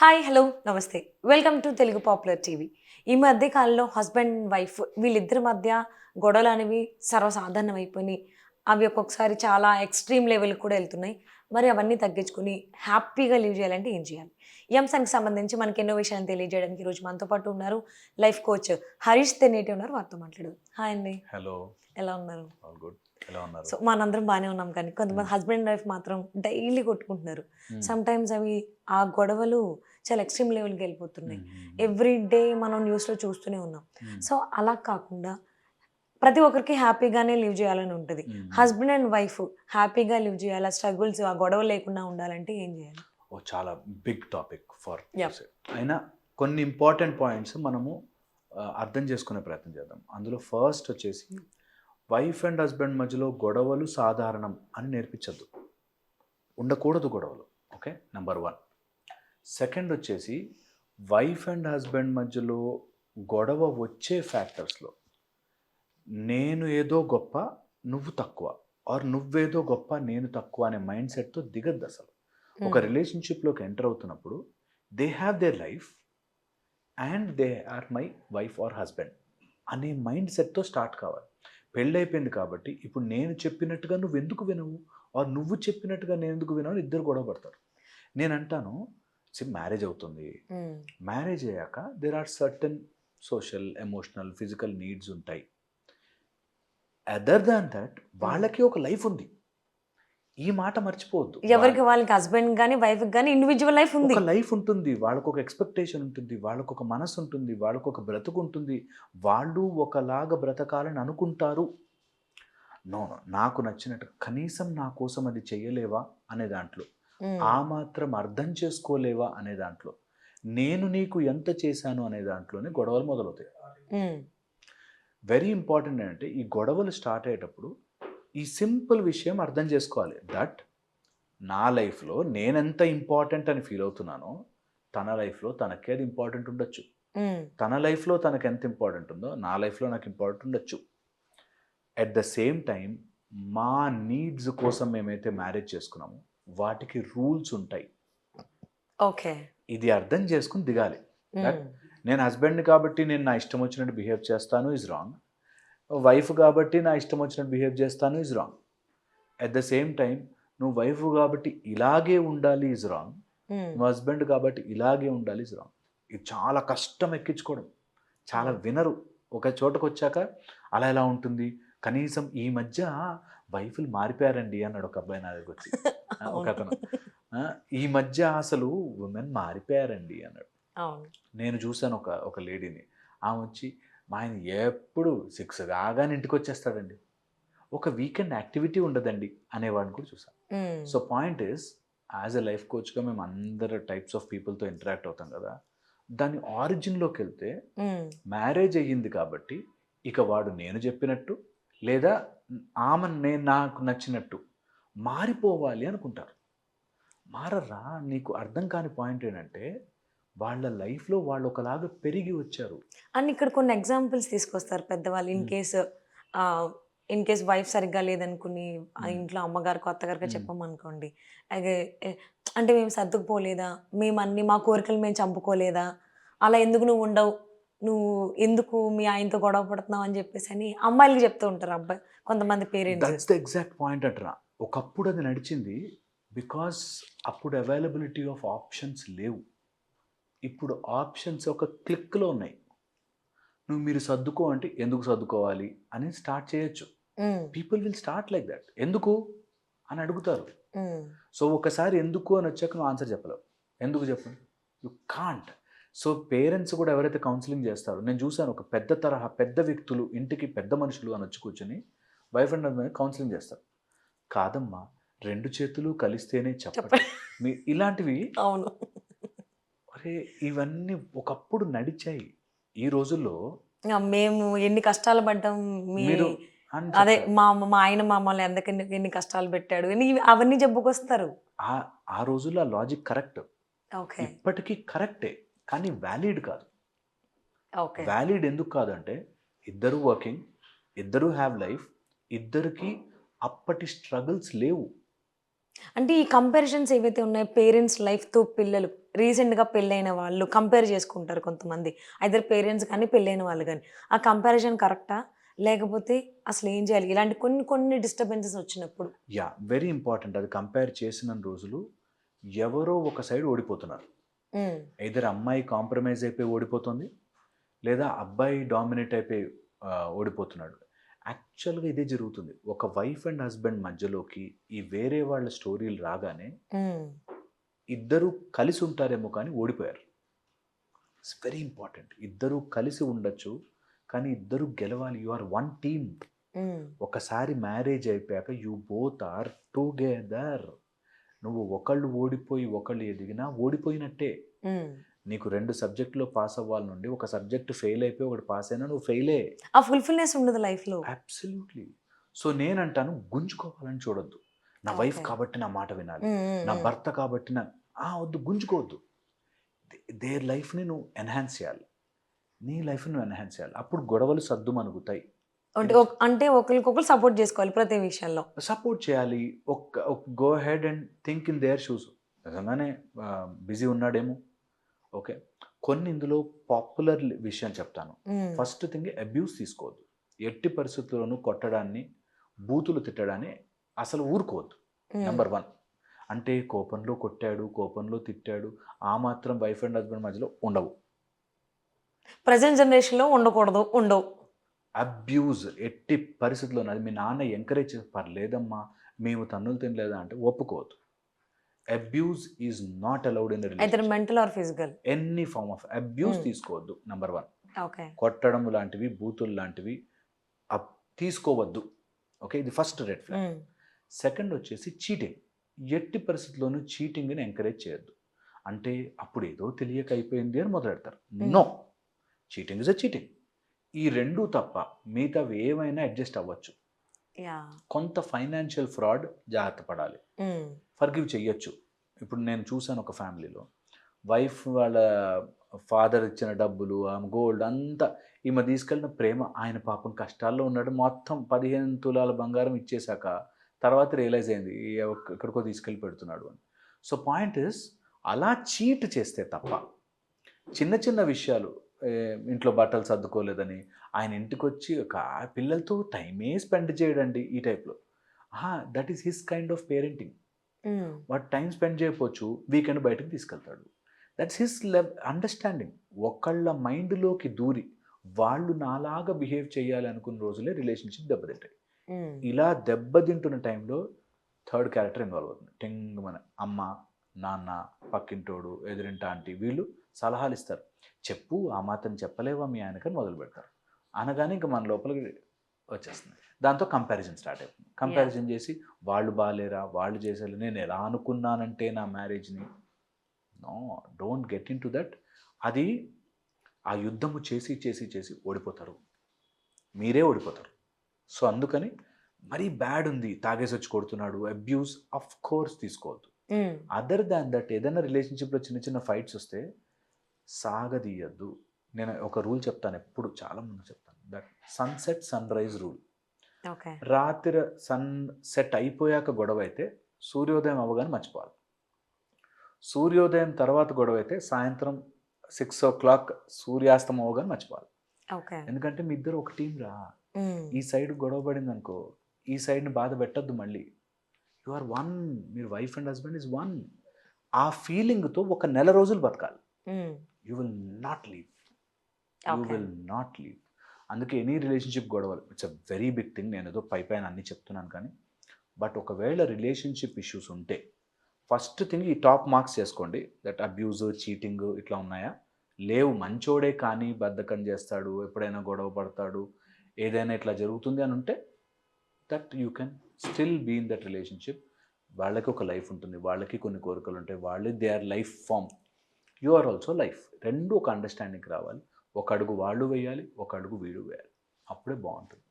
Hi hello నమస్తే. Welcome to Telugu popular TV. ఈ మధ్య కాలంలో హస్బెండ్ అండ్ వైఫ్ వీళ్ళిద్దరి మధ్య గొడవలు అనేవి సర్వసాధారణం అయిపోయినాయి అవి ఒక్కొక్కసారి చాలా ఎక్స్ట్రీమ్ లెవెల్ కూడా వెళ్తున్నాయి. మరి అవన్నీ తగ్గించుకుని హ్యాపీగా లివ్ చేయాలంటే ఏం చేయాలి? ఈ అంశానికి సంబంధించి మనకి ఎన్నో విషయాలను తెలియజేయడానికి ఈరోజు మనతో పాటు ఉన్నారు లైఫ్ కోచ్ హరీష్ తెనేటి ఉన్నారు. వారితో మాట్లాడు హాయ్ అండి. హలో. ఎలా ఉన్నారు? గుడ్. ఎలా ఉన్నారు సో మనందరం బాగానే ఉన్నాం కానీ కొంతమంది హస్బెండ్ వైఫ్ మాత్రం డైలీ కొట్టుకుంటున్నారు. సమ్ టైమ్స్ అవి ఆ గొడవలు చాలా ఎక్స్ట్రీమ్ లెవెల్కి వెళ్ళిపోతున్నాయి. ఎవ్రీ డే మనం న్యూస్లో చూస్తూనే ఉన్నాం. సో అలా కాకుండా ప్రతి ఒక్కరికి హ్యాపీగానే లివ్ చేయాలని ఉంటుంది. హస్బెండ్ అండ్ వైఫ్ హ్యాపీగా లివ్ చేయాలి స్ట్రగుల్స్ ఆ గొడవ లేకుండా ఉండాలంటే ఏం చేయాలి ఓ చాలా బిగ్ టాపిక్ ఫర్. అయినా కొన్ని ఇంపార్టెంట్ పాయింట్స్ మనము అర్థం చేసుకునే ప్రయత్నం చేద్దాం అందులో ఫస్ట్ వచ్చేసి వైఫ్ అండ్ హస్బెండ్ మధ్యలో గొడవలు సాధారణం అని నేర్పించద్దు. ఉండకూడదు గొడవలు. ఓకే? నెంబర్ వన్ సెకండ్ వచ్చేసి వైఫ్ అండ్ హస్బెండ్ మధ్యలో గొడవ వచ్చే ఫ్యాక్టర్స్లో నేను ఏదో గొప్ప నువ్వు తక్కువ ఆర్ నువ్వేదో గొప్ప నేను తక్కువ అనే మైండ్ సెట్తో దిగద్దు అసలు. ఒక రిలేషన్షిప్లోకి ఎంటర్ అవుతున్నప్పుడు they have their life and they are my wife or husband అనే మైండ్ సెట్తో స్టార్ట్ కావాలి. పెళ్ళైపోయింది కాబట్టి ఇప్పుడు నేను చెప్పినట్టుగా నువ్వు ఎందుకు వినవు? ఆర్ నువ్వు చెప్పినట్టుగా నేను ఎందుకు వినవు ఇద్దరు గొడవ పడతారు. నేను అంటాను మ్యారేజ్ అవుతుంది. మ్యారేజ్ అయ్యాక there are certain social emotional physical needs ఉంటాయి. అదర్ దాన్ దట్ వాళ్ళకి ఒక లైఫ్ ఉంది. ఈ మాట మర్చిపోవద్దు. ఎవరికి వాళ్ళకి హస్బెండ్ కానీ వైఫ్ కానీ ఇండివిజువల్ లైఫ్ ఉంది. లైఫ్ ఉంటుంది వాళ్ళకు ఒక ఎక్స్పెక్టేషన్ ఉంటుంది వాళ్ళకు ఒక మనసు ఉంటుంది వాళ్ళకు ఒక బ్రతుకు ఉంటుంది వాళ్ళు ఒకలాగా బ్రతకాలని అనుకుంటారు. నో నాకు నచ్చినట్టు కనీసం నా కోసం అది చెయ్యలేవా అనే దాంట్లో. ఆ మాత్రం అర్థం చేసుకోలేవా అనే దాంట్లో. నేను నీకు ఎంత చేశాను అనే దాంట్లోనే గొడవలు మొదలవుతాయి. వెరీ ఇంపార్టెంట్ ఏంటంటే ఈ గొడవలు స్టార్ట్ అయ్యేటప్పుడు ఈ సింపుల్ విషయం అర్థం చేసుకోవాలి. దట్ నా లైఫ్లో నేనెంత ఇంపార్టెంట్ అని ఫీల్ అవుతున్నానో తన లైఫ్లో తనకే అది ఇంపార్టెంట్ ఉండొచ్చు. తన లైఫ్లో తనకు ఎంత ఇంపార్టెంట్ ఉందో నా లైఫ్లో నాకు ఇంపార్టెంట్ ఉండొచ్చు. అట్ ద సేమ్ టైం మా నీడ్స్ కోసం మేమైతే మ్యారేజ్ చేసుకున్నామో వాటికి రూల్స్ ఉంటాయి. ఓకే. ఇది అర్థం చేసుకుని దిగాలి. నేను హస్బెండ్ కాబట్టి నేను నా ఇష్టం వచ్చినట్టు బిహేవ్ చేస్తాను ఇస్ రాంగ్. వైఫ్ కాబట్టి నా ఇష్టం వచ్చినట్టు బిహేవ్ చేస్తాను is wrong at the same time నువ్వు వైఫ్ కాబట్టి ఇలాగే ఉండాలి ఇస్ రాంగ్ Hmm. నువ్వు హస్బెండ్ కాబట్టి ఇలాగే ఉండాలి ఇస్ రాంగ్ ఇది చాలా కష్టం ఎక్కించుకోవడం. చాలా వినరు. ఒక చోటకు వచ్చాక అలా ఎలా ఉంటుంది? కనీసం ఈ మధ్య వైఫ్లు మారిపోయారండి అన్నాడు ఒక అబ్బాయి నా దగ్గర వచ్చి. ఒక అతను. ఈ మధ్య అసలు ఉమెన్ మారిపోయారండి అన్నాడు. నేను చూశాను ఒక ఒక లేడీని ఆమె వచ్చి మా ఆయన ఎప్పుడు సిక్స్ కాగానే ఇంటికి వచ్చేస్తాడండి ఒక వీకెండ్ యాక్టివిటీ ఉండదండి అనేవాడిని కూడా Hmm. So point is as a life కోచ్గా మేము అందరు టైప్స్ ఆఫ్ పీపుల్తో ఇంటరాక్ట్ అవుతాం కదా దాని ఆరిజిన్లోకి వెళ్తే. మ్యారేజ్ అయ్యింది కాబట్టి ఇక వాడు నేను చెప్పినట్టు లేదా ఆమె నేను నాకు నచ్చినట్టు మారిపోవాలి అనుకుంటారు మారరా నీకు అర్థం కాని పాయింట్ ఏంటంటే వాళ్ళ లైఫ్లో వాళ్ళు ఒకలాగా పెరిగి వచ్చారు. అండ్ ఇక్కడ కొన్ని ఎగ్జాంపుల్స్ తీసుకొస్తారు పెద్దవాళ్ళు. In. Case in case wife సరిగ్గా లేదనుకుని Hmm. ఇంట్లో అమ్మగారికి అత్తగారికి Hmm. చెప్పమనుకోండి అంటే మేము సర్దుకుపోలేదా? మేము అన్ని మా కోరికలు మేము చంపుకోలేదా? అలా ఎందుకు నువ్వు ఉండవు? నువ్వు ఎందుకు మీ ఆయనతో గొడవ పడుతున్నావు అని చెప్పేసి అని అమ్మాయిలకి చెప్తూ ఉంటారు. అబ్బాయి కొంతమంది parents. That's the exact point అంటారా ఒకప్పుడు అది నడిచింది బికాస్ అప్పుడు అవైలబిలిటీ ఆఫ్ ఆప్షన్స్ లేవు. ఇప్పుడు ఆప్షన్స్ ఒక క్లిక్లో ఉన్నాయి. నువ్వు మీరు సర్దుకో అంటే ఎందుకు సర్దుకోవాలి అని స్టార్ట్ చేయొచ్చు. People will start like that ఎందుకు? అని అడుగుతారు. సో ఒకసారి ఎందుకు అని వచ్చాక నువ్వు ఆన్సర్ చెప్పలేవు. ఎందుకు చెప్పండి యు కాంట్ సో పేరెంట్స్ కూడా ఎవరైతే కౌన్సిలింగ్ చేస్తారో నేను చూశాను ఒక పెద్ద తరహా పెద్ద వ్యక్తులు ఇంటికి పెద్ద మనుషులు అని వచ్చి కూర్చొని వైఫ్ అండ్ హస్బెండ్ కౌన్సిలింగ్ చేస్తారు. కాదమ్మా రెండు చేతులు కలిస్తేనే చెప్పండి చెప్పండి మీ ఇలాంటివి అవును. అరే ఇవన్నీ ఒకప్పుడు నడిచాయి ఈ రోజుల్లో. మేము ఎన్ని కష్టాలు పడ్డాం మీరు అదే. మా మా ఆయన మమ్మల్ని ఎందుకని ఎన్ని కష్టాలు పెట్టాడు? అవన్నీ చెప్పుకొస్తారు ఆ ఆ రోజుల్లో ఆ లాజిక్ కరెక్ట్. ఓకే. ఇప్పటికీ కరెక్టే కానీ వ్యాలిడ్ కాదు. ఓకే. వ్యాలిడ్ ఎందుకు కాదంటే ఇద్దరు వర్కింగ్ ఇద్దరు హ్యావ్ లైఫ్ ఇద్దరికి అప్పటి స్ట్రగుల్స్ లేవు. అంటే ఈ కంపారిజన్స్ ఏవైతే ఉన్నాయో పేరెంట్స్ లైఫ్తో పిల్లలు రీసెంట్గా పెళ్ళైన వాళ్ళు కంపేర్ చేసుకుంటారు కొంతమంది. ఐదర్ పేరెంట్స్ కానీ పెళ్ళైన వాళ్ళు కానీ. ఆ కంపారిజన్ కరెక్టా లేకపోతే అసలు ఏం చేయాలి? ఇలాంటి కొన్ని కొన్ని డిస్టర్బెన్సెస్ వచ్చినప్పుడు. యా వెరీ ఇంపార్టెంట్ అది కంపేర్ చేసిన రోజులు ఎవరో ఒక సైడ్ ఓడిపోతున్నారు. ఇద్దరు అమ్మాయి కాంప్రమైజ్ అయిపోయి ఓడిపోతుంది లేదా అబ్బాయి డామినేట్ అయిపోయి ఓడిపోతున్నాడు. యాక్చువల్గా ఇదే జరుగుతుంది. ఒక వైఫ్ అండ్ హస్బెండ్ మధ్యలోకి ఈ వేరే వాళ్ళ స్టోరీలు రాగానే ఇద్దరు కలిసి ఉంటారేమో కానీ ఓడిపోయారు. ఇట్స్ వెరీ ఇంపార్టెంట్ ఇద్దరు కలిసి ఉండొచ్చు కానీ ఇద్దరు గెలవాలి. యు ఆర్ వన్ టీమ్ ఒకసారి మ్యారేజ్ అయిపోయాక యూ బోత్ ఆర్ టుగెదర్ నువ్వు ఒకళ్ళు ఓడిపోయి ఒకళ్ళు ఎదిగినా ఓడిపోయినట్టే. నీకు రెండు సబ్జెక్టులో పాస్ అవ్వాలి నుండి ఒక సబ్జెక్ట్ ఫెయిల్ అయిపోయి ఒకటి పాస్ అయినా నువ్వు ఫెయిలే. ఆ ఫుల్ఫిల్నెస్ ఉండదు లైఫ్లో. అబ్సల్యూట్లీ సో నేనంటాను గుంజుకోవాలని చూడొద్దు. నా వైఫ్. కాబట్టి నా మాట వినాలి. నా భర్త కాబట్టి నా ఆ, వద్దు గుంజుకోవద్దు. దేర్ లైఫ్ని నువ్వు ఎన్హాన్స్ చేయాలి. నీ లైఫ్ని నువ్వు ఎన్హాన్స్ చేయాలి. అప్పుడు గొడవలు సర్దు మనుగుతాయి. అంటే అంటే ఒకరికొకరు సపోర్ట్ చేసుకోవాలి ప్రతి విషయంలో. సపోర్ట్ చేయాలి. ఒక go head and think in their shoes. నిజంగానే బిజీ ఉన్నాడేమో. ఓకే. కొన్ని ఇందులో పాపులర్ విషయం చెప్తాను. ఫస్ట్ థింగ్ అబ్యూస్ తీసుకోవద్దు. ఎట్టి పరిస్థితుల్లోనూ కొట్టడాన్ని బూతులు తిట్టడాన్ని అసలు ఊరుకోవద్దు. నెంబర్ వన్ అంటే కోపంలో కొట్టాడు కోపంలో తిట్టాడు ఆ మాత్రం వైఫ్ అండ్ హస్బెండ్ మధ్యలో ఉండవు. ప్రజెంట్ జనరేషన్లో ఉండకూడదు ఉండవు. అబ్యూజ్ ఎట్టి పరిస్థితుల్లో అది మీ నాన్న ఎంకరేజ్ పర్లేదమ్మా మేము తన్నులు తినలేదా అంటే ఒప్పుకోవద్దు. Abuse is not allowed in అయితే mental or physical any form of abuse Hmm. తీసుకోవద్దు నెంబర్ వన్ ఓకే కొట్టడం లాంటివి బూతులు లాంటివి తీసుకోవద్దు. ఓకే ఇది ఫస్ట్ రెడ్ ఫ్లాగ్ సెకండ్ వచ్చేసి చీటింగ్ ఎట్టి పరిస్థితుల్లోనూ చీటింగ్ని ఎంకరేజ్ చేయొద్దు. అంటే అప్పుడు ఏదో తెలియక అయిపోయింది అని మొదలెడతారు. Hmm. No cheating is a cheating ఈ రెండు తప్ప మిగతావి ఏమైనా అడ్జస్ట్ అవ్వచ్చు. కొంత ఫైనాన్షియల్ ఫ్రాడ్ జాగ్రత్త పడాలి. ఉమ్, ఫర్గివ్ చెయ్యొచ్చు. ఇప్పుడు నేను చూశాను ఒక ఫ్యామిలీలో. వైఫ్ వాళ్ళ ఫాదర్ ఇచ్చిన డబ్బులు ఆమె గోల్డ్ అంతా ఈమె తీసుకెళ్ళిన ప్రేమ ఆయన పాపం కష్టాల్లో ఉన్నాడు. మొత్తం పదిహేను తులాల బంగారం ఇచ్చేశాక తర్వాత రియలైజ్ అయింది ఎక్కడికో తీసుకెళ్ళి పెడుతున్నాడు అని. సో పాయింట్ ఇస్ అలా చీట్ చేస్తే తప్ప చిన్న చిన్న విషయాలు ఇంట్లో బట్టలు సర్దుకోలేదని ఆయన ఇంటికి వచ్చి ఒక పిల్లలతో టైమే స్పెండ్ చేయడండి ఈ టైప్లో. That is his kind of parenting వాడు టైం స్పెండ్ చేయకపోవచ్చు వీకెండ్ బయటకు తీసుకెళ్తాడు. దట్స్ హిస్ లెవ్ అండర్స్టాండింగ్ ఒకళ్ళ మైండ్లోకి దూరి వాళ్ళు నాలాగా బిహేవ్ చేయాలి అనుకున్న రోజులే రిలేషన్షిప్ దెబ్బతింటాయి. ఉమ్, ఇలా దెబ్బతింటున్న టైంలో థర్డ్ క్యారెక్టర్ ఇన్వాల్వ్ అవుతుంది. టెంగ్ మన అమ్మ నాన్న పక్కింటోడు ఎదురింట ఆంటీ వీళ్ళు సలహాలు ఇస్తారు చెప్పు ఆ మాత్రం చెప్పలేవా మీ ఆయనకని మొదలు పెడతారు అనగానే ఇంకా మన లోపలికి వచ్చేస్తుంది. దాంతో కంపారిజన్ స్టార్ట్ అవుతుంది కంపారిజన్ చేసి వాళ్ళు బాగాలేరా వాళ్ళు చేసేది నేను ఎలా అనుకున్నానంటే నా మ్యారేజ్ని no? Don't get into that అది ఆ యుద్ధము చేసి చేసి చేసి ఓడిపోతారు. మీరే ఓడిపోతారు. సో అందుకని మరీ బ్యాడ్ ఉంది తాగేసి వచ్చి కొడుతున్నాడు అబ్యూస్ అఫ్ కోర్స్ తీసుకోవద్దు. అదర్ దాన్ దట్ ఏదైనా రిలేషన్షిప్లో చిన్న చిన్న ఫైట్స్ వస్తే సాగదీయద్దు. నేను ఒక రూల్ చెప్తాను ఎప్పుడు చాలా ముందు చెప్తాను that sunset sunrise rule రాత్రి సన్ సెట్ అయిపోయాక గొడవ అయితే సూర్యోదయం అవ్వగానే మర్చిపోవాలి. సూర్యోదయం తర్వాత గొడవ అయితే సాయంత్రం సిక్స్ ఓ క్లాక్ సూర్యాస్తం అవ్వగానే మర్చిపోవాలి. ఎందుకంటే మీ ఇద్దరు ఒక టీం రా. ఉమ్, ఈ సైడ్ గొడవ పడింది అనుకో ఈ సైడ్ని బాధ పెట్టద్దు మళ్ళీ. యు ఆర్ వన్ మీరు wife and husband is one ఆ ఫీలింగ్తో ఒక నెల రోజులు బతకాలి. You will not leave you will not leave అందుకే ఎనీ రిలేషన్షిప్ గొడవలు. It's a very big thing. నేను ఏదో పై పైన అన్ని చెప్తున్నాను కానీ బట్ ఒకవేళ రిలేషన్షిప్ ఇష్యూస్ ఉంటే ఫస్ట్ థింగ్ ఈ టాప్ మార్క్స్ చేసుకోండి. దట్ అబ్యూజ్ చీటింగ్ ఇట్లా ఉన్నాయా? లేవు. మంచోడే కానీ బద్ధకం చేస్తాడు ఎప్పుడైనా గొడవ పడతాడు ఏదైనా ఇట్లా జరుగుతుంది అని ఉంటే that you can still be in that relationship. వాళ్ళకి ఒక లైఫ్ ఉంటుంది. వాళ్ళకి కొన్ని కోరికలు ఉంటాయి. వాళ్ళు they are life form. You are also life. రెండు ఒక అండర్స్టాండింగ్ రావాలి. ఒక అడుగు వాళ్ళు వేయాలి ఒక అడుగు వీడు వేయాలి. అప్పుడే బాగుంటుంది.